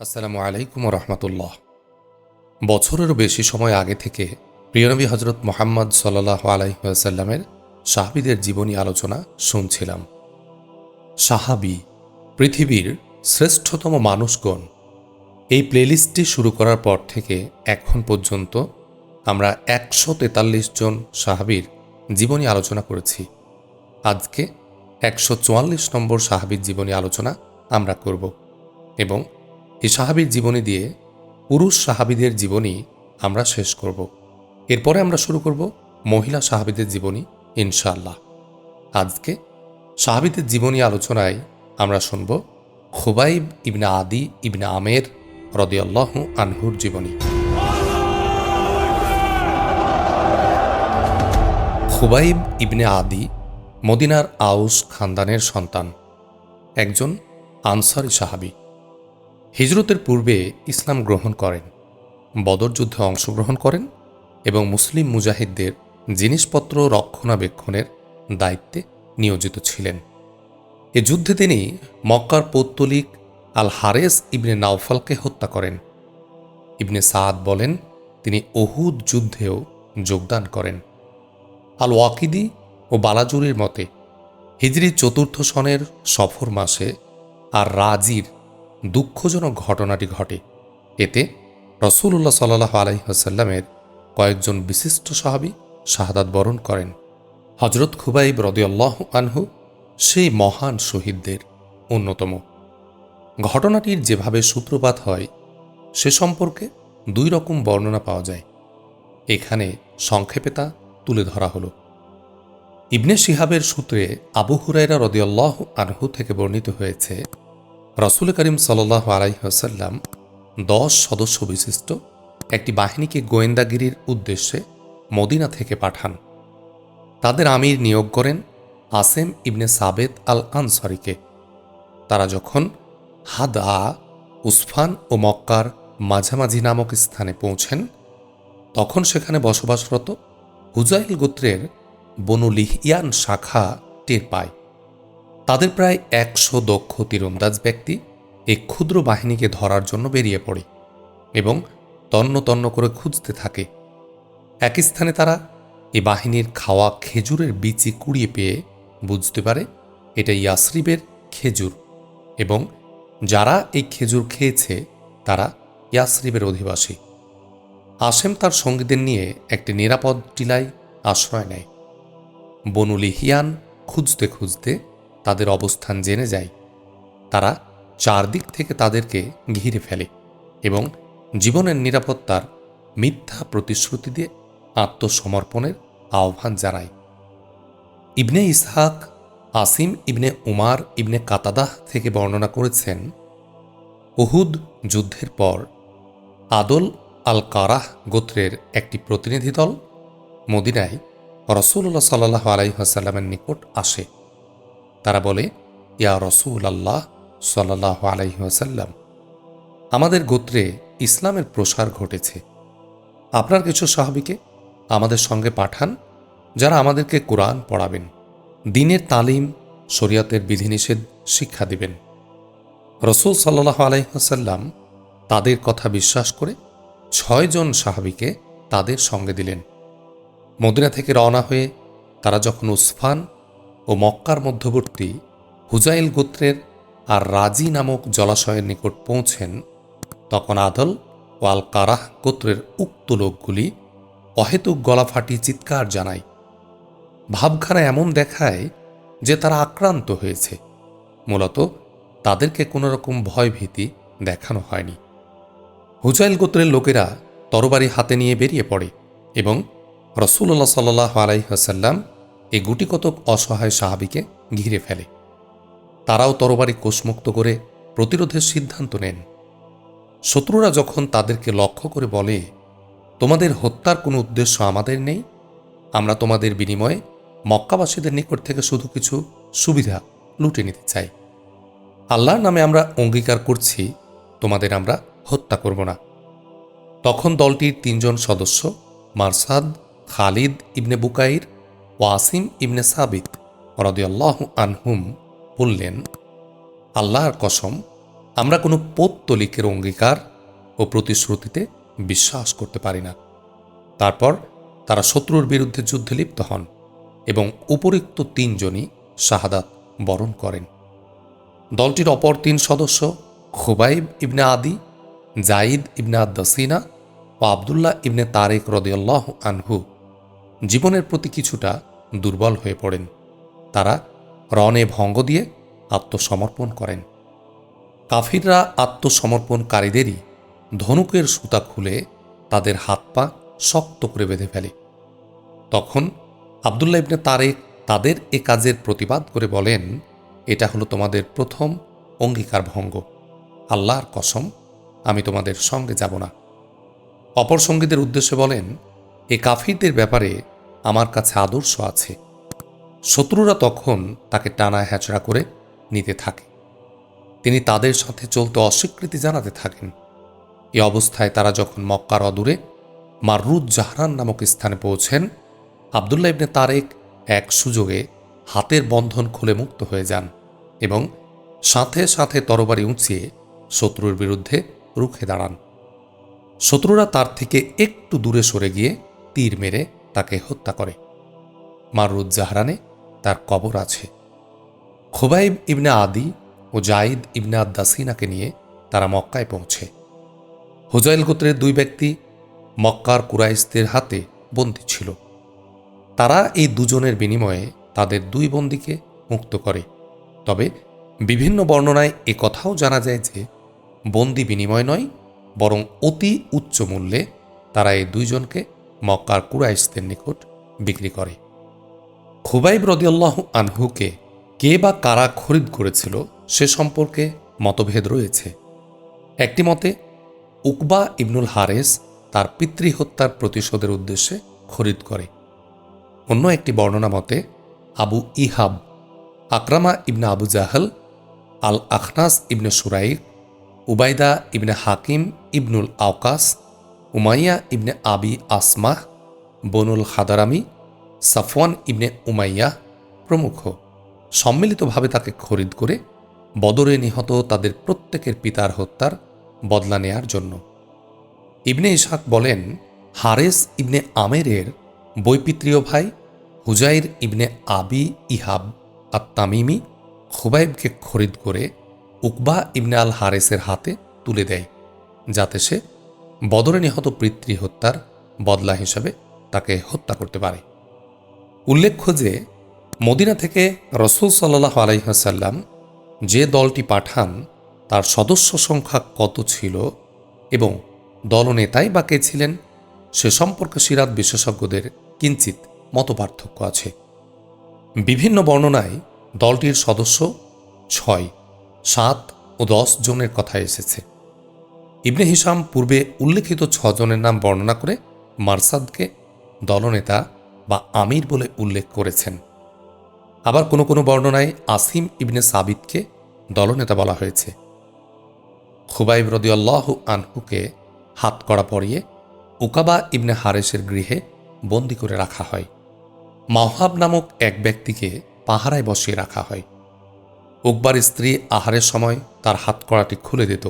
আসসালামু আলাইকুম রহমতুল্লাহ। বছরেরও বেশি সময় আগে থেকে প্রিয়নবী হজরত মোহাম্মদ সাল্লাহ আলাইসাল্লামের সাহাবিদের জীবনী আলোচনা শুনছিলাম। সাহাবি, পৃথিবীর শ্রেষ্ঠতম মানুষগণ, এই প্লেলিস্টটি শুরু করার পর থেকে এখন পর্যন্ত আমরা একশো তেতাল্লিশ জন সাহাবির জীবনী আলোচনা করেছি। আজকে একশো চুয়াল্লিশ নম্বর সাহাবির জীবনী আলোচনা আমরা করব এবং এই সাহাবির জীবনী দিয়ে পুরুষ সাহাবিদের জীবনী আমরা শেষ করব। এরপরে আমরা শুরু করব মহিলা সাহাবিদের জীবনী ইনশাল্লাহ আজকে সাহাবিদের জীবনী আলোচনায় আমরা শুনব খুবাইব ইবনে আদি ইবনে আমের রদিয়াল্লাহ আনহুর জীবনী। খুবাইব ইবনে আদি মদিনার আউস খানদানের সন্তান, একজন আনসারি সাহাবী। হিজরতের পূর্বে ইসলাম গ্রহণ করেন, বদর যুদ্ধে অংশগ্রহণ করেন এবং মুসলিম মুজাহিদদের জিনিসপত্র রক্ষণাবেক্ষণের দায়িত্বে নিয়োজিত ছিলেন। এ যুদ্ধে তিনি মক্কার পৌত্তলিক আল হারেস ইবনে নাওফালকে হত্যা করেন। ইবনে সাদ বলেন, তিনি অহুদ যুদ্ধেও যোগদান করেন। আল ওয়াকিদি ও বালাজুরির মতে, হিজরি চতুর্থ সনের সফর মাসে আর রাজির দুঃখজনক ঘটনাটি ঘটে। এতে রসুল্লাহ সাল্লাহ আলহিহাসাল্লামের কয়েকজন বিশিষ্ট সাহাবি শাহাদাত বরণ করেন। হজরত খুবাইব রদিয়াল্লাহ আনহু সেই মহান শহীদদের অন্যতম। ঘটনাটির যেভাবে সূত্রপাত হয়, সে সম্পর্কে দুই রকম বর্ণনা পাওয়া যায়। এখানে সংক্ষেপে তা তুলে ধরা হলো। ইবনে শিহাবের সূত্রে আবু হুরাইরা রদিয়াল্লাহ আনহু থেকে বর্ণিত হয়েছে রসুল করিম সাল্লাহ আলাইসাল্লাম দশ সদস্য বিশিষ্ট একটি বাহিনীকে গোয়েন্দাগিরির উদ্দেশ্যে মদিনা থেকে পাঠান। তাদের আমির নিয়োগ করেন আসেম ইবনে সাবেদ আল আনসারিকে তারা যখন হাদ আ উসফান ও মক্কার মাঝামাঝি নামক স্থানে পৌঁছেন, তখন সেখানে বসবাসরত হুজাইল গোত্রের বনু লিহিয়ান শাখা টের পায়। তাদের প্রায় একশো দক্ষ তীরন্দাজ ব্যক্তি এই ক্ষুদ্র বাহিনীকে ধরার জন্য বেরিয়ে পড়ে এবং তন্ন তন্ন করে খুঁজতে থাকে। এক স্থানে তারা এই বাহিনীর খাওয়া খেজুরের বিচি কুড়িয়ে পেয়ে বুঝতে পারে এটা ইয়াসরিবের খেজুর এবং যারা এই খেজুর খেয়েছে তারা ইয়াসরিবের অধিবাসী। আসেম তার সঙ্গীদের নিয়ে একটি নিরাপদ টিলায় আশ্রয় নেয়। বনুলি হিয়ান খুঁজতে খুঁজতে তাদের অবস্থান জেনে যায়। তারা চারদিক থেকে তাদেরকে ঘিরে ফেলে এবং জীবনের নিরাপত্তার মিথ্যা প্রতিশ্রুতি দিয়ে আত্মসমর্পণের আহ্বান জানায়। ইবনে ইসহাক, আসিম ইবনে উমার ইবনে কাতাদাহ থেকে বর্ণনা করেছেন, উহুদ যুদ্ধের পর আদল আল কারাহ গোত্রের একটি প্রতিনিধি দল মদিনায় রসুল্লাহ সাল্লাহ আলাইসাল্লামের নিকট আসে। তারা বলে, ইয়া রসুল আল্লাহ সাল্লাহ আলাইসাল্লাম আমাদের গোত্রে ইসলামের প্রসার ঘটেছে। আপনার কিছু সাহাবিকে আমাদের সঙ্গে পাঠান, যারা আমাদেরকে কোরআন পড়াবেন, দিনের তালিম, শরিয়াতের বিধিনিষেধ শিক্ষা দিবেন। রসুল সাল্লাহ আলাইসাল্লাম তাদের কথা বিশ্বাস করে ছয়জন সাহাবিকে তাদের সঙ্গে দিলেন। মদিনা থেকে রওনা হয়ে তারা যখন উসফান ও মক্কার মধ্যবর্তী হুজাইল গোত্রের আর রাজি নামক জলাশয়ের নিকট পৌঁছেন, তখন আদল ও আল কারাহ গোত্রের উক্ত লোকগুলি অহেতুক গলা ফাটিয়ে চিৎকার জানায়। ভাবখানা এমন দেখায় যে তারা আক্রান্ত হয়েছে। মূলত তাদেরকে কোনো রকম ভয়ভীতি দেখানো হয়নি। হুজাইল গোত্রের লোকেরা তরবারি হাতে নিয়ে বেরিয়ে পড়ে এবং রসুল্লাহ সাল্লাহ আলাইহাসাল্লাম এই গুটিকতক অসহায় সাহাবিকে ঘিরে ফেলে। তারাও তরবারি কোষমুক্ত করে প্রতিরোধের সিদ্ধান্ত নেন। শত্রুরা যখন তাদেরকে লক্ষ্য করে বলে, তোমাদের হত্যার কোনো উদ্দেশ্য আমাদের নেই, আমরা তোমাদের বিনিময়ে মক্কাবাসীদের নিকট থেকে শুধু কিছু সুবিধা লুটে নিতে চাই। আল্লাহর নামে আমরা অঙ্গীকার করছি, তোমাদের আমরা হত্যা করব না। তখন দলটির তিনজন সদস্য, মারসাদ, খালিদ ইবনে বুকাইর ওয়াসিম ইবনে সাবিত রদিয়াল্লাহ আনহুম বললেন, আল্লাহর কসম, আমরা কোনো পৌত্তলিকের অঙ্গীকার ও প্রতিশ্রুতিতে বিশ্বাস করতে পারি না। তারপর তারা শত্রুর বিরুদ্ধে যুদ্ধে লিপ্ত হন এবং উপরিক্ত তিনজনই শাহাদাত বরণ করেন। দলটির অপর তিন সদস্য খুবাইব ইবনে আদি জাইদ ইবনে আদাসিনা ও আবদুল্লাহ ইবনে তারেক রদিয়াল্লাহ আনহু। জীবনের প্রতি কিছুটা দুর্বল হয়ে পড়েন। তারা রণে ভঙ্গ দিয়ে আত্মসমর্পণ করেন। কাফিররা আত্মসমর্পণকারীদেরই ধনুকের সুতা খুলে তাদের হাত পা শক্ত করে বেঁধে ফেলে। তখন আবদুল্লাহ ইবনে তারেক তাদের এ কাজের প্রতিবাদ করে বলেন, এটা হলো তোমাদের প্রথম অঙ্গীকার ভঙ্গ। আল্লাহর কসম, আমি তোমাদের সঙ্গে যাব না। অপর সঙ্গীদের উদ্দেশ্যে বলেন, এ কাফিরদের ব্যাপারে আমার কাছে আদর্শ আছে। শত্রুরা তখন তাকে টানা হ্যাচড়া করে নিতে থাকে। তিনি তাদের সাথে চলতে অস্বীকৃতি জানাতে থাকেন। এ অবস্থায় তারা যখন মক্কার অদূরে মাররুদ জাহরান নামক স্থানে পৌঁছেন, আবদুল্লাহ ইবনে তারেক এক সুযোগে হাতের বন্ধন খুলে মুক্ত হয়ে যান এবং সাথে সাথে তরবারি উঁচিয়ে শত্রুর বিরুদ্ধে রুখে দাঁড়ান। শত্রুরা তার থেকে একটু দূরে সরে গিয়ে তীর মেরে তাকে হত্যা করে। মাররুদ জাহরানে তার কবর আছে। খোবাইব ইবনে আদি ও জাইদ ইবনে আদাসিনাকে নিয়ে তারা মক্কায় পৌঁছে। হুজাইল গোত্রের দুই ব্যক্তি মক্কার কুরাইশদের হাতে বন্দী ছিল। তারা এই দুজনের বিনিময়ে তাদের দুই বন্দীকে মুক্ত করে। তবে বিভিন্ন বর্ণনায় এ কথাও জানা যায় যে, বন্দি বিনিময় নয়, বরং অতি উচ্চ মূল্যে তারা এই দুইজনকে মক্কার কুরাইশদের নিকট বিক্রি করে। খুবাইব রদিয়াল্লাহ আনহুকে কে বা কারা খরিদ করেছিল সে সম্পর্কে মতভেদ রয়েছে। একটি মতে, উকবা ইবনুল হারেস তার পিতৃহত্যার প্রতিশোধের উদ্দেশ্যে খরিদ করে। অন্য একটি বর্ণনা মতে, আবু ইহাব, আকরামা ইবনে আবু জাহল আল আখনাস ইবনে সুরাইক উবাইদা ইবনে হাকিম ইবনুল আওকাস উমাইয়া ইবনে আবি আসমাহ বনুল হাদারামি সাফওয়ান ইবনে উমাইয়া প্রমুখ। সম্মিলিতভাবে তাকে খরিদ করে বদরে নিহত তাদের প্রত্যেকের পিতার হত্যার বদলা নেয়ার জন্য। ইবনে ইসাক বলেন, হারেস ইবনে আমেরের বৈপিত্রীয় ভাই হুজাইর ইবনে আবি ইহাব আত্মামিমি খুবাইবকে খরিদ করে উকবা ইবনে আল হারেসের হাতে তুলে দেয়, যাতে সে বদরে নিহত পিতৃ হত্যার বদলা হিসাবে তাকে হত্যা করতে পারে। উল্লেখ্য যে, মদিনা থেকে রসুল সাল্লাহ আলাইহাসাল্লাম যে দলটি পাঠান, তার সদস্য সংখ্যা কত ছিল এবং দলনেতাই বা কে ছিলেন, সে সম্পর্কে সিরাত বিশেষজ্ঞদের কিঞ্চিত মতপার্থক্য আছে। বিভিন্ন বর্ণনায় দলটির সদস্য ছয়, সাত ও দশ জনের কথা এসেছে। ইবনে হিসাম পূর্বে উল্লেখিত ছজনের নাম বর্ণনা করে মারসাদকে দলনেতা বা আমির বলে উল্লেখ করেছেন। আবার কোনো কোনো বর্ণনায় আসিম ইবনে সাবিতকে দলনেতা বলা হয়েছে। খুবাইব রদিয়াল্লাহ আনহুকে হাত করা পরিয়ে উকাবা ইবনে হারেসের গৃহে বন্দি করে রাখা হয়। মাহাব নামক এক ব্যক্তিকে পাহারায় বসিয়ে রাখা হয়। উকবার স্ত্রী আহারের সময় তার হাত কড়াটি খুলে দিত।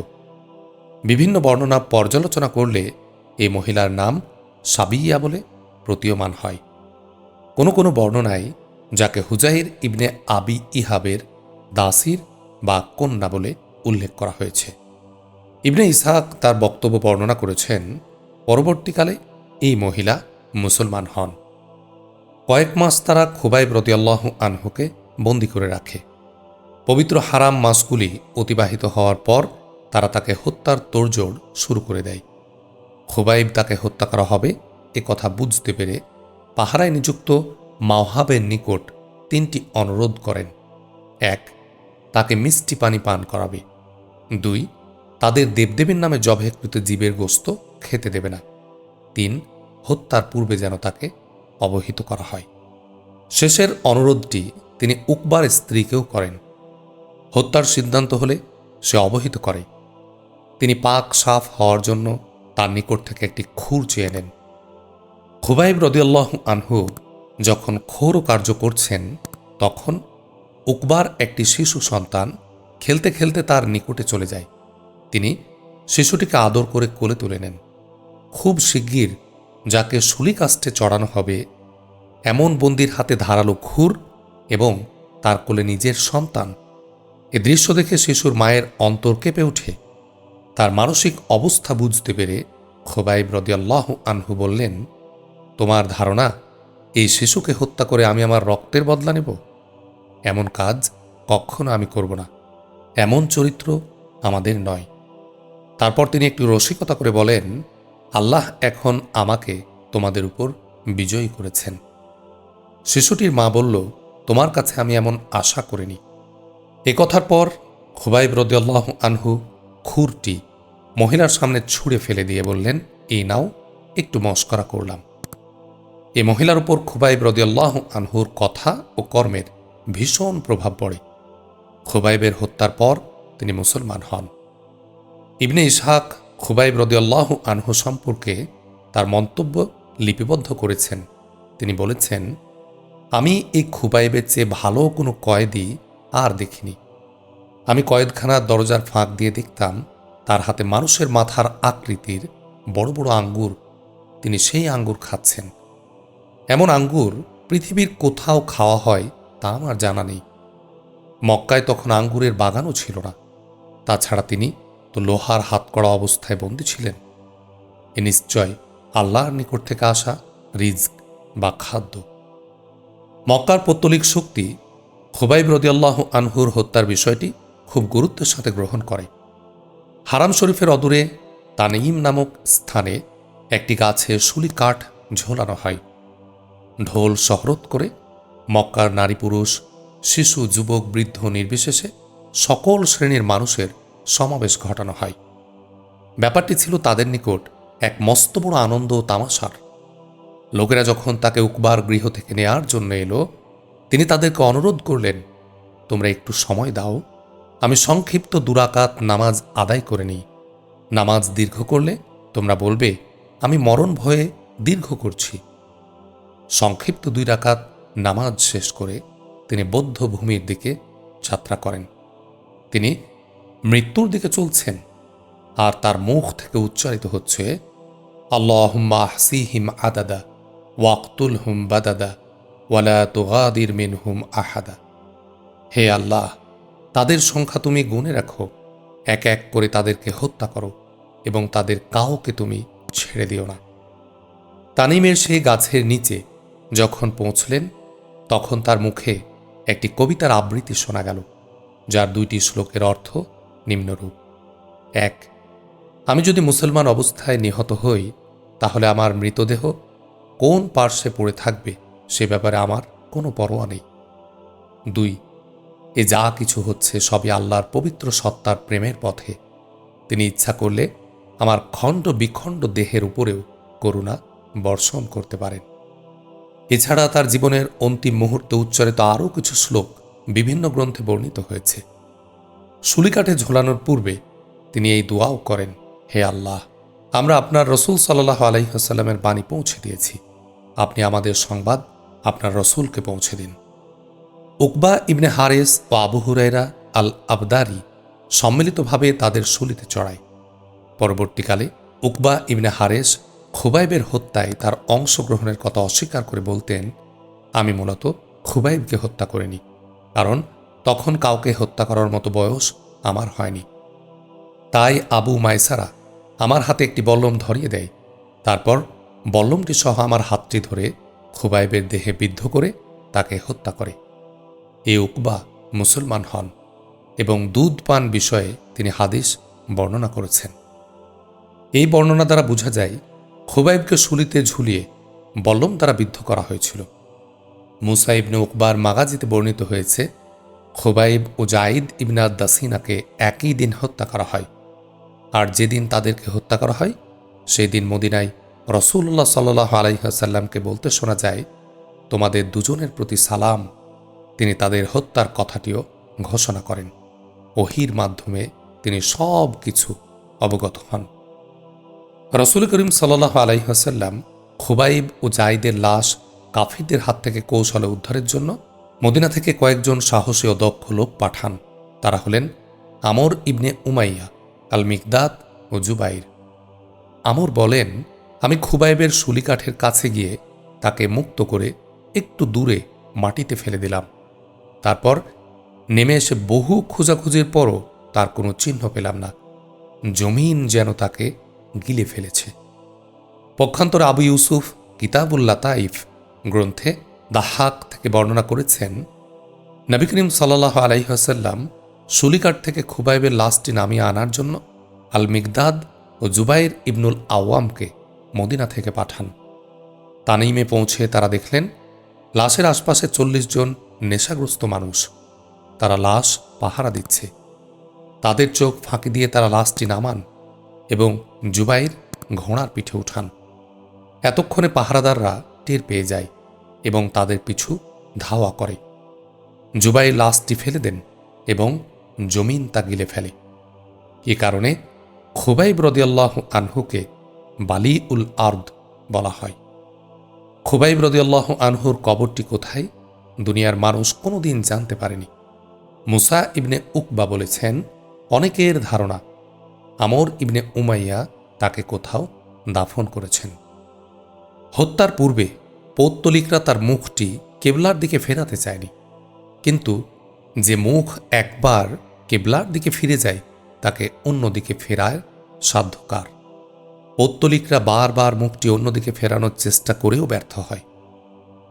বিভিন্ন বর্ণনা পর্যালোচনা করলে এই মহিলার নাম সাবিয়া বলে প্রতীয়মান হয়। কোনো কোনো বর্ণনায় যাকে হুজাইর ইবনে আবি ইহাবের দাসির বা কন্যা বলে উল্লেখ করা হয়েছে। ইবনে ইসাক তার বক্তব্য বর্ণনা করেছেন, পরবর্তীকালে এই মহিলা মুসলমান হন। কয়েক মাস তারা খুবাইব রদিয়াল্লাহ আনহুকে বন্দি করে রাখে। পবিত্র হারাম মাসগুলি অতিবাহিত হওয়ার পর তারা তাকে হত্যার তোড়জোড় শুরু করে দেয়। খুবাইব তাকে হত্যা করা হবে, এ কথা বুঝতে পেরে পাহারায় নিযুক্ত মাওহাবের নিকট তিনটি অনুরোধ করেন। এক, তাকে মিষ্টি পানি পান করাবে। দুই, তাদের দেবদেবীর নামে জবেকৃত জীবের গোস্ত খেতে দেবে না। তিন, হত্যার পূর্বে যেন তাকে অবহিত করা হয়। শেষের অনুরোধটি তিনি উকবার স্ত্রীকেও করেন। হত্যার সিদ্ধান্ত হলে সে অবহিত করে। তিনি পাক সাফ হওয়ার জন্য তার নিকট থেকে একটি খুর চেয়ে নেন। খুবাইব রদিয়াল্লাহ আনহু যখন খোর কার্য করছেন, তখন উকবার একটি শিশু সন্তান খেলতে খেলতে তার নিকটে চলে যায়। তিনি শিশুটিকে আদর করে কোলে তুলে নেন। খুব শিগগির যাকে শুলিকাষ্ঠে চড়ানো হবে, এমন বন্দির হাতে ধারালো খুর এবং তার কোলে নিজের সন্তান। এ দৃশ্য দেখে শিশুর মায়ের অন্তর কেঁপে ওঠে। তার মানসিক অবস্থা বুঝতে পেরে খোবাইব রদিয়াল্লাহ আনহু বললেন, তোমার ধারণা, এই শিশুকে হত্যা করে আমি আমার রক্তের বদলা নেব? এমন কাজ কখনো আমি করব না। এমন চরিত্র আমাদের নয়। তারপর তিনি একটু রসিকতা করে বলেন, আল্লাহ এখন আমাকে তোমাদের উপর বিজয়ী করেছেন। শিশুটির মা বলল, তোমার কাছে আমি এমন আশা করিনি। এ কথার পর খুবাইব রদিয়াল্লাহ আনহু খুরটি মহিলার সামনে ছুঁড়ে ফেলে দিয়ে বললেন, এই নাও, একটু মস্করা করলাম। এ মহিলার উপর খুবাইব রদিয়াল্লাহ আনহুর কথা ও কর্মের ভীষণ প্রভাব পড়ে। খুবাইবের হত্যার পর তিনি মুসলমান হন। ইবনে ইসহাক খুবাইব রদিয়াল্লাহ আনহু সম্পর্কে তার মন্তব্য লিপিবদ্ধ করেছেন। তিনি বলেছেন, আমি এই খুবাইবের চেয়ে ভালো কোনো কয়েদি আর দেখিনি। আমি কয়েদখানার দরজার ফাঁক দিয়ে দেখতাম তার হাতে মানুষের মাথার আকৃতির বড় বড় আঙ্গুর তিনি সেই আঙ্গুর খাচ্ছেন। এমন আঙ্গুর পৃথিবীর কোথাও খাওয়া হয় তা আমার জানা নেই। মক্কায় তখন আঙ্গুরের বাগানও ছিল না। তাছাড়া তিনি তো লোহার হাতকড়া অবস্থায় বন্দী ছিলেন। এ নিশ্চয় আল্লাহর নিকট থেকে আসা রিজক বা খাদ্য। মক্কার পত্তলিক শক্তি খুবাইব রদিয়াল্লাহ আনহুর হত্যার বিষয়টি খুব গুরুত্বের সাথে গ্রহণ করে। হারাম শরীফের অদূরে তানিম নামক স্থানে একটি গাছে শুলি কাঠ ঝোলানো হয়। ঢোল শহরত করে মক্কার নারী পুরুষ, শিশু, যুবক, বৃদ্ধ নির্বিশেষে সকল শ্রেণির মানুষের সমাবেশ ঘটানো হয়। ব্যাপারটি ছিল তাদের নিকট এক মস্ত বড় আনন্দ তামাশার। লোকেরা যখন তাকে উকবার গৃহ থেকে নেয়ার জন্য এলো, তিনি তাদেরকে অনুরোধ করলেন, তোমরা একটু সময় দাও আমি সংক্ষিপ্ত দুরাকাত নামাজ আদায় করে নিই। নামাজ দীর্ঘ করলে তোমরা বলবে, আমি মরণ ভয়ে দীর্ঘ করছি। সংক্ষিপ্ত দুই রাকাত নামাজ শেষ করে তিনি বৌদ্ধ ভূমির দিকে যাত্রা করেন। তিনি মৃত্যুর দিকে চলছেন আর তার মুখ থেকে উচ্চারিত হচ্ছে, আল্লাহুম্মা হিম আদাদা ওয়াক্তুল হুম বাদাদা, ওয়ালা তোগাদির মিন হুম আহাদা। হে আল্লাহ তাদের সংখ্যা তুমি গুনে রাখো। এক এক করে তাদেরকে হত্যা করো এবং তাদের কাউকে তুমি ছেড়ে দিও না। তানিমের সেই গাছের নিচে যখন পৌঁছলেন, তখন তার মুখে একটি কবিতার আবৃত্তি শোনা গেল, যার দুইটি শ্লোকের অর্থ নিম্নরূপ। এক, আমি যদি মুসলমান অবস্থায় নিহত হই, তাহলে আমার মৃতদেহ কোন পার্শ্বে পড়ে থাকবে সে ব্যাপারে আমার কোনো পরোয়া নেই। দুই এ যা কিছু হচ্ছে সবই আল্লাহর পবিত্র সত্তার প্রেমের পথে। তিনি ইচ্ছা করলে আমার খণ্ড বিখণ্ড দেহের উপরেও করুণা বর্ষণ করতে পারেন। এছাড়া তার জীবনের অন্তিম মুহূর্তে উচ্চারিত আরও কিছু শ্লোক বিভিন্ন গ্রন্থে বর্ণিত হয়েছে। সুলিকাঠে ঝোলানোর পূর্বে তিনি এই দোয়াও করেন, হে আল্লাহ, আমরা আপনার রসুল সাল্লাহ আলাইসাল্লামের বাণী পৌঁছে দিয়েছি। আপনি আমাদের সংবাদ আপনার রসুলকে পৌঁছে দিন। উকবা ইবনে হারেস ও আবু হুরাইরা আল আবদারি সম্মিলিতভাবে তাদের শুলিতে চড়ায়। পরবর্তীকালে উকবা ইবনে হারেস খুবাইবের হত্যায় তার অংশগ্রহণের কথা অস্বীকার করে বলতেন, আমি মূলত খুবাইবকে হত্যা করিনি, কারণ তখন কাউকে হত্যা করার মতো বয়স আমার হয়নি। তাই আবু মাইসারা আমার হাতে একটি বল্লম ধরিয়ে দেয়, তারপর বল্লমটি সহ আমার হাতটি ধরে খুবাইবের দেহে বিদ্ধ করে তাকে হত্যা করে। এ উকবা মুসলমান হন এবং দুধ পান বিষয়ে তিনি হাদিস বর্ণনা করেছেন। এই বর্ণনা দ্বারা বোঝা যায়, খুবাইবকে শুলিতে ঝুলিয়ে বল্লম দ্বারা বিদ্ধ করা হয়েছিল। মুসা ইবনে উকবার মাগাজিতে বর্ণিত হয়েছে, খোবাইব ও জাইদ ইবনাদ দাসিনাকে একই দিন হত্যা করা হয়। আর যেদিন তাদেরকে হত্যা করা হয় সেই দিন মদিনায় রসুল্লাহ সাল্লাহ আলাইসাল্লামকে বলতে শোনা যায়, তোমাদের দুজনের প্রতি সালাম তিনি তাদের হত্যার কথাটিও ঘোষণা করেন। ওহির মাধ্যমে তিনি সব কিছু অবগত হন। রসুল করিম সাল্লাহ আলাইহাসাল্লাম খুবাইব ও জাইদের লাশ কাফিরদের হাত থেকে কৌশলে উদ্ধারের জন্য মদিনা থেকে কয়েকজন সাহসী ও দক্ষ লোক পাঠান। তারা হলেন আমর ইবনে উমাইয়া আল মিকদাত ও জুবাইর। আমর বলেন, আমি খুবাইবের শুলিকাঠের কাছে গিয়ে তাকে মুক্ত করে একটু দূরে মাটিতে ফেলে দিলাম। তারপর নেমে এসে বহু খোঁজাখুঁজির পরও তার কোনো চিহ্ন পেলাম না। জমিন যেন তাকে গিলে ফেলেছে। পক্ষান্তর আবু ইউসুফ কিতাবুল্লা তাইফ গ্রন্থে দাহাক থেকে বর্ণনা করেছেন, নবী করিম সাল্লাহ আলাইহাসাল্লাম শুলিকাট থেকে খুবাইবের লাশটি নামিয়ে আনার জন্য আল মিগদাদ ও জুবাইর ইবনুল আওয়ামকে মদিনা থেকে পাঠান। তানিমে পৌঁছে তারা দেখলেন, লাশের আশপাশে চল্লিশ জন নেশাগ্রস্ত মানুষ। তারা লাশ পাহারা দিচ্ছে। তাদের চোখ ফাঁকি দিয়ে তারা লাশটি নামান এবং জুবাইর ঘোড়ার পিঠে উঠান। এতক্ষণে পাহারাদাররা টের পেয়ে যায় এবং তাদের পিছু ধাওয়া করে। জুবাইর লাশটি ফেলে দেন এবং জমিন তা গিলে ফেলে। এ কারণে খুবাইব রদিয়াল্লাহ আনহুকে বালি উল আর্দ বলা হয়। খুবাইব রদিয়াল্লাহ আনহুর কবরটি কোথায়? দুনিয়ার মানুষ কোনোদিন জানতে পারেনি। মুসা ইবনে উকবা বলেছেন, অনেকের ধারণা, আমর ইবনে উমাইয়া তাকে কোথাও দাফন করেছেন। হত্যার পূর্বে পৌত্তলিকরা তার মুখটি কেবলার দিকে ফেরাতে চায়নি। কিন্তু যে মুখ একবার কেবলার দিকে ফিরে যায়, তাকে অন্যদিকে ফেরায় সাধ্যকার। পৌত্তলিকরা বারবার মুখটি অন্যদিকে ফেরানোর চেষ্টা করেও ব্যর্থ হয়।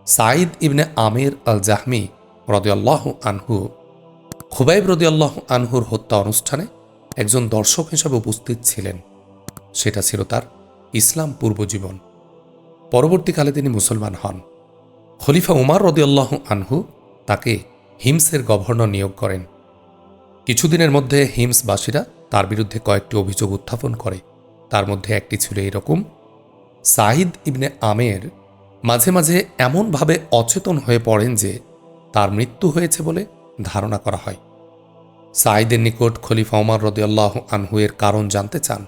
সাঈদ ইবনে আমের আল জাহমি রদিয়াল্লাহ আনহু, খুবাইব রদিয়াল্লাহ আনহুর হত্যা অনুষ্ঠানে একজন দর্শক হিসাবে উপস্থিত ছিলেন। সেটা ছিল তার ইসলাম পূর্বজীবন পরবর্তীকালে তিনি মুসলমান হন। খলিফা উমার রদিয়াল্লাহ আনহু তাকে হিমসের গভর্নর নিয়োগ করেন। কিছুদিনের মধ্যে হিমসবাসীরা তার বিরুদ্ধে কয়েকটি অভিযোগ উত্থাপন করে। তার মধ্যে একটি ছিল এরকম সাহিদ ইবনে আমের মাঝে মাঝে এমনভাবে অচেতন হয়ে পড়েন যে তার মৃত্যু হয়েছে বলে ধারণা করা হয়। সাঈদের নিকট খলিফা ওমর রদিয়াল্লাহ আনহুয়ের কারণ জানতে চান।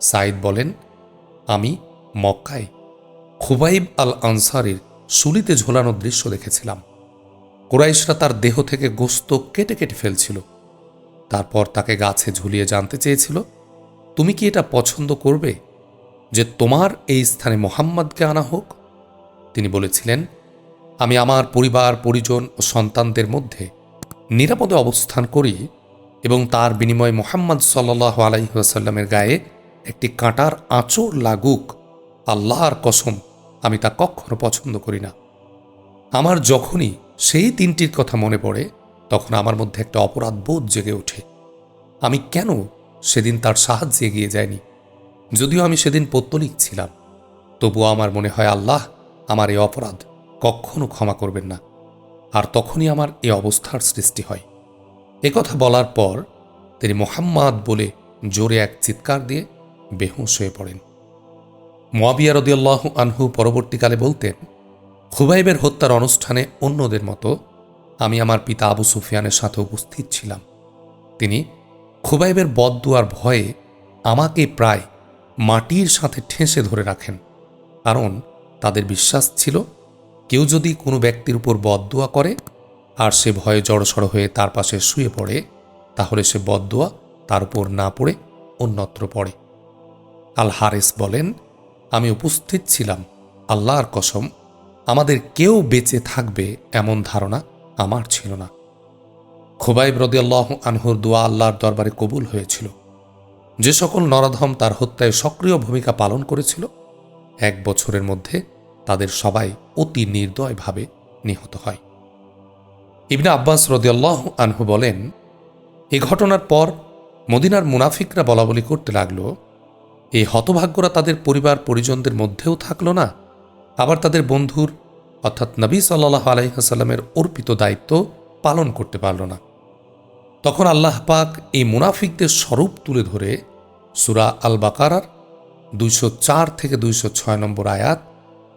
সাঈদ বলেন, আমি মক্কায় খুবাইব আল আনসারির শুলিতে ঝোলানোর দৃশ্য দেখেছিলাম। কুরাইশরা তার দেহ থেকে গোস্ত কেটে কেটে ফেলছিল। তারপর তাকে গাছে ঝুলিয়ে জানতে চেয়েছিল, তুমি কি এটা পছন্দ করবে যে তোমার এই স্থানে মোহাম্মদকে আনা হোক? তিনি বলেছিলেন, আমি আমার পরিবার, পরিজন ও সন্তানদের মধ্যে নিরাপদে অবস্থান করি এবং তার বিনিময়ে মোহাম্মদ সাল্লাহ আলাইসাল্লামের গায়ে একটি কাঁটার আঁচড় লাগুক, আল্লাহর কসম আমি তা কখনো পছন্দ করি না। আমার যখনই সেই তিনটির কথা মনে পড়ে, তখন আমার মধ্যে একটা অপরাধ বোধ জেগে ওঠে। আমি কেন সেদিন তার সাহায্যে এগিয়ে যায়নি যদিও আমি সেদিন পত্তলিক ছিলাম, তবুও আমার মনে হয় আল্লাহ আমার এ অপরাধ কখনো ক্ষমা করবেন না। আর তখনই আমার এ অবস্থার সৃষ্টি হয়। কথা বলার পর তিনি মোহাম্মদ বলে জোরে এক চিৎকার দিয়ে বেহুশ হয়ে পড়েন। মোয়াবিয়া রদিয়াল্লাহ আনহু পরবর্তীকালে বলতেন, খুবাইবের হত্যার অনুষ্ঠানে অন্যদের মতো আমি আমার পিতা আবু সুফিয়ানের সাথে উপস্থিত ছিলাম। তিনি খুবাইবের বদদুয়ার ভয়ে আমাকে প্রায় মাটির সাথে ঠেসে ধরে রাখেন। কারণ তাদের বিশ্বাস ছিল, কেউ যদি কোনো ব্যক্তির উপর বদদোয়া করে আর সে ভয়ে জড়সড় হয়ে তার পাশে শুয়ে পড়ে, তাহলে সে বদদোয়া তার উপর না পড়ে অন্যত্র পড়ে। আল হারেস বলেন, আমি উপস্থিত ছিলাম, আল্লাহর কসম, আমাদের কেউ বেঁচে থাকবে এমন ধারণা আমার ছিল না। খোবাইব রদিয়াল্লাহ আনহুর দোয়া আল্লাহর দরবারে কবুল হয়েছিল। যে সকল নরাধম তার হত্যায় সক্রিয় ভূমিকা পালন করেছিল এক বছরের মধ্যে তাদের সবাই অতি নির্দয়ভাবে নিহত হয়। ইবনে আব্বাস রদিয়াল্লাহ আনহু বলেন, এ ঘটনার পর মদিনার মুনাফিকরা বলা বলি করতে লাগল এই হতভাগ্যরা তাদের পরিবার পরিজনদের মধ্যেও থাকল না, আবার তাদের বন্ধুর, অর্থাৎ নবী সাল্লাহ আলাইহাসাল্লামের অর্পিত দায়িত্ব পালন করতে পারল না। তখন আল্লাহ পাক এই মুনাফিকদের স্বরূপ তুলে ধরে সুরা আল বাকারার দুইশো চার থেকে দুইশো ছয় নম্বর আয়াত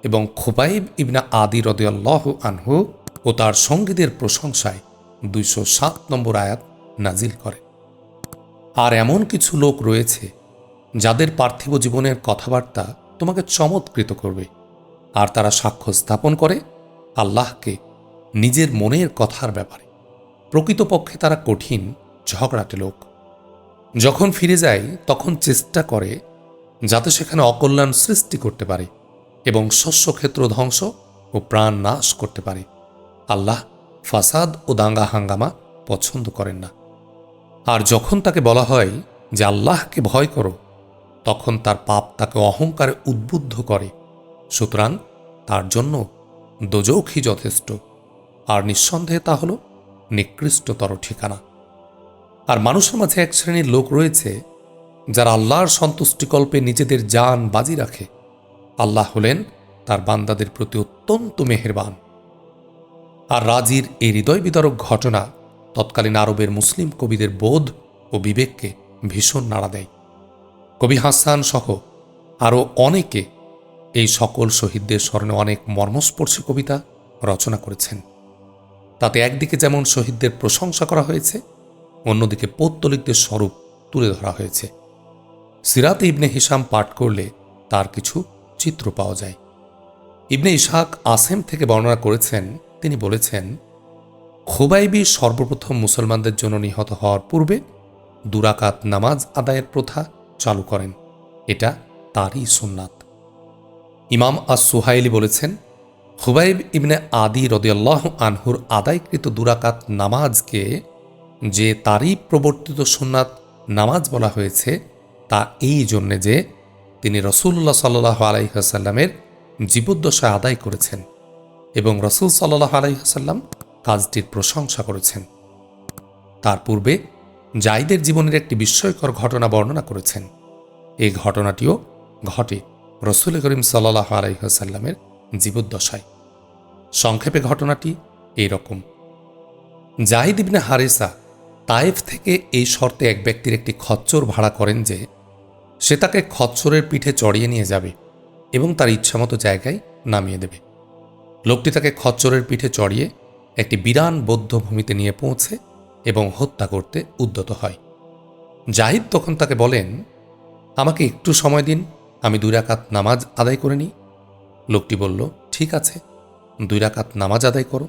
এবং খোবাইব ইবনা আদি রদিয়াল্লাহ আনহু ও তার সঙ্গীদের প্রশংসায় দুইশো সাত নম্বর আয়াত নাজিল করে। আর এমন কিছু লোক রয়েছে যাদের পার্থিব জীবনের কথাবার্তা তোমাকে চমৎকৃত করবে আর তারা সাক্ষ্য স্থাপন করে আল্লাহকে নিজের মনের কথার ব্যাপারে। প্রকৃতপক্ষে তারা কঠিন, ঝগড়াটে লোক। যখন ফিরে যায়, তখন চেষ্টা করে যাতে সেখানে অকল্যাণ সৃষ্টি করতে পারে এবং শস্যক্ষেত্র ধ্বংস ও প্রাণ নাশ করতে পারে। আল্লাহ ফাসাদ ও দাঙ্গা হাঙ্গামা পছন্দ করেন না। আর যখন তাকে বলা হয় যে আল্লাহকে ভয় করো, তখন তার পাপ তাকে অহংকারে উদ্বুদ্ধ করে। সুতরাং তার জন্য দোজৌখই যথেষ্ট। আর নিঃসন্দেহে তা হল নিকৃষ্টতর ঠিকানা। আর মানুষের মাঝে এক শ্রেণির লোক রয়েছে যারা আল্লাহর সন্তুষ্টিকল্পে নিজেদের যান বাজি রাখে, আল্লাহ হলেন তার বান্দাদের প্রতি অত্যন্ত মেহেরবান। আর রাজির এই হৃদয় বিতরক ঘটনা তৎকালীন আরবের মুসলিম কবিদের বোধ ও বিবেককে ভীষণ নাড়া দেয়। কবি হাসান সহ আরও অনেকে এই সকল শহীদদের স্মরণে অনেক মর্মস্পর্শী কবিতা রচনা করেছেন। তাতে একদিকে যেমন শহীদদের প্রশংসা করা হয়েছে, অন্যদিকে পৌত্তলিকদের স্বরূপ তুলে ধরা হয়েছে। সিরাতে ইবনে হিসাম পাঠ করলে তার কিছু চিত্র পাওয়া যায়। ইবনে ইশাক আসেম থেকে বর্ণনা করেছেন, তিনি বলেছেন, খোবাইবি সর্বপ্রথম মুসলমানদের জন্য নিহত হওয়ার পূর্বে দুরাকাত নামাজ আদায়ের প্রথা চালু করেন। এটা তারই সুন্নাত। ইমাম আস সুহাইলি বলেছেন হুবাইব ইবনে আদি রদিয়াল্লাহ আনহুর আদায়কৃত দুরাকাত নামাজকে যে তারই প্রবর্তিত সুন্নাত নামাজ বলা হয়েছে তা এই জন্যে যে তিনি রসুল্লাহ সাল্লাহ আলাইসাল্লামের জীবদ্দশায় আদায় করেছেন এবং রসুল সাল্লাহ আলাইসাল্লাম কাজটির প্রশংসা করেছেন। তার পূর্বে জাইদের জীবনের একটি বিস্ময়কর ঘটনা বর্ণনা করেছেন। এই ঘটনাটিও ঘটে রসুল করিম সাল্লাহ আলাইসাল্লামের জীবদ্দশায়। সংক্ষেপে ঘটনাটি এই রকম জাহিদ ইবনে হারেসা তায়েফ থেকে এই শর্তে এক ব্যক্তির একটি খচ্চর ভাড়া করেন যে সে তাকে খচ্চরের পিঠে চড়িয়ে নিয়ে যাবে এবং তার ইচ্ছামতো জায়গায় নামিয়ে দেবে। লোকটি তাকে খচ্চরের পিঠে চড়িয়ে একটি বিরান বৌদ্ধ ভূমিতে নিয়ে পৌঁছে এবং হত্যা করতে উদ্যত হয়। জাহিদ তখন তাকে বলেন, আমাকে একটু সময় দিন, আমি দুই রাকাত নামাজ আদায় করে নিই। লোকটি বলল, ঠিক আছে, দুই রাকাত নামাজ আদায় করো।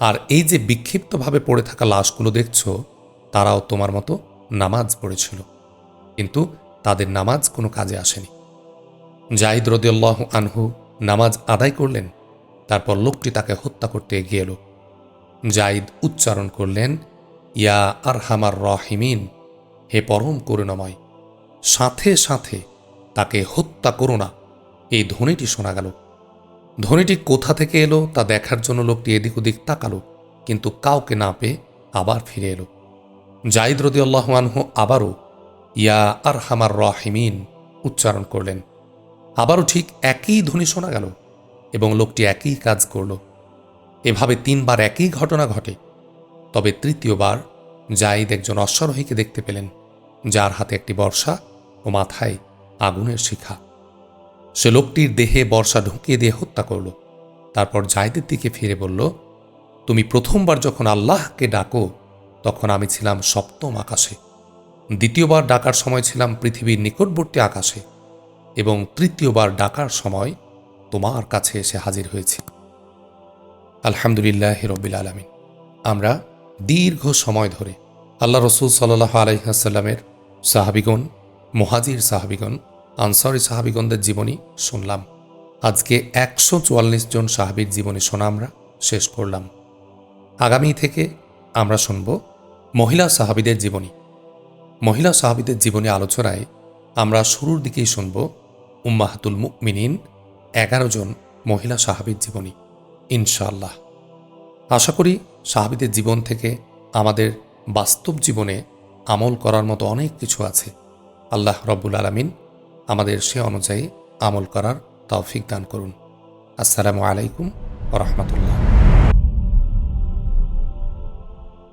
আর এই যে বিক্ষিপ্তভাবে পড়ে থাকা লাশগুলো দেখছ, তারাও তোমার মতো নামাজ পড়েছিল। কিন্তু তাদের নামাজ কোনো কাজে আসেনি। জাহিদ রদিয়াল্লাহ আনহু নামাজ আদায় করলেন, তারপর লোকটি তাকে হত্যা করতে এগিয়ে এলো। জাইদ উচ্চারণ করলেন, ইয়া আর হামার রহিমিন, হে পরম করুণাময়, সাথে সাথে তাকে হত্যা করো না। এই ধ্বনিটি শোনা গেল। ধ্বনিটি কোথা থেকে এলো তা দেখার জন্য লোকটি এদিক ওদিক তাকালো, কিন্তু কাউকে না পেয়ে আবার ফিরে এলো। জাইদ রদি আল্লাহানহু আবারও ইয়া আর হামার রহিমিন উচ্চারণ করলেন। আবারও ঠিক একই ধ্বনি শোনা গেল এবং লোকটি একই কাজ করল। এভাবে তিনবার একই ঘটনা ঘটে। তবে তৃতীয়বার জাইদ একজন অশ্বারোহীকে দেখতে পেলেন, যার হাতে একটি বর্ষা ও মাথায় আগুনের শিখা। সে লোকটির দেহে বর্ষা ঢুকিয়ে দিয়ে হত্যা করল। তারপর জায়দের দিকে ফিরে বলল, তুমি প্রথমবার যখন আল্লাহকে ডাকো, তখন আমি ছিলাম সপ্তম আকাশে। দ্বিতীয়বার ডাকার সময় ছিলাম পৃথিবীর নিকটবর্তী আকাশে এবং তৃতীয়বার ডাকার সময় তোমার কাছে এসে হাজির হয়েছি। আলহামদুলিল্লাহ রবিল আলমিন। আমরা দীর্ঘ সময় ধরে আল্লাহ রসুল সাল্লাহ আলহিহাসাল্লামের সাহাবিগণ, মহাজির সাহাবিগণ, আনসারি সাহাবিগণদের জীবনী শুনলাম। আজকে একশো চুয়াল্লিশ জন সাহাবির জীবনী শোনা আমরা, শেষ করলাম। আগামী থেকে আমরা শুনব মহিলা সাহাবিদের জীবনী। মহিলা সাহাবিদের জীবনী আলোচনায় আমরা শুরুর দিকেই শুনব উম্মাহাতুল মুকমিনিন এগারো জন মহিলা সাহাবির জীবনী, ইনশাআল্লাহ। আশা করি সাহাবিদের জীবন থেকে আমাদের বাস্তব জীবনে আমল করার মতো অনেক কিছু আছে। আল্লাহ রব্বুল আলমিন আমাদের সে অনুযায়ী আমল করার তৌফিক দান করুন। আসসালামু আলাইকুম রহমতুল্লাহ।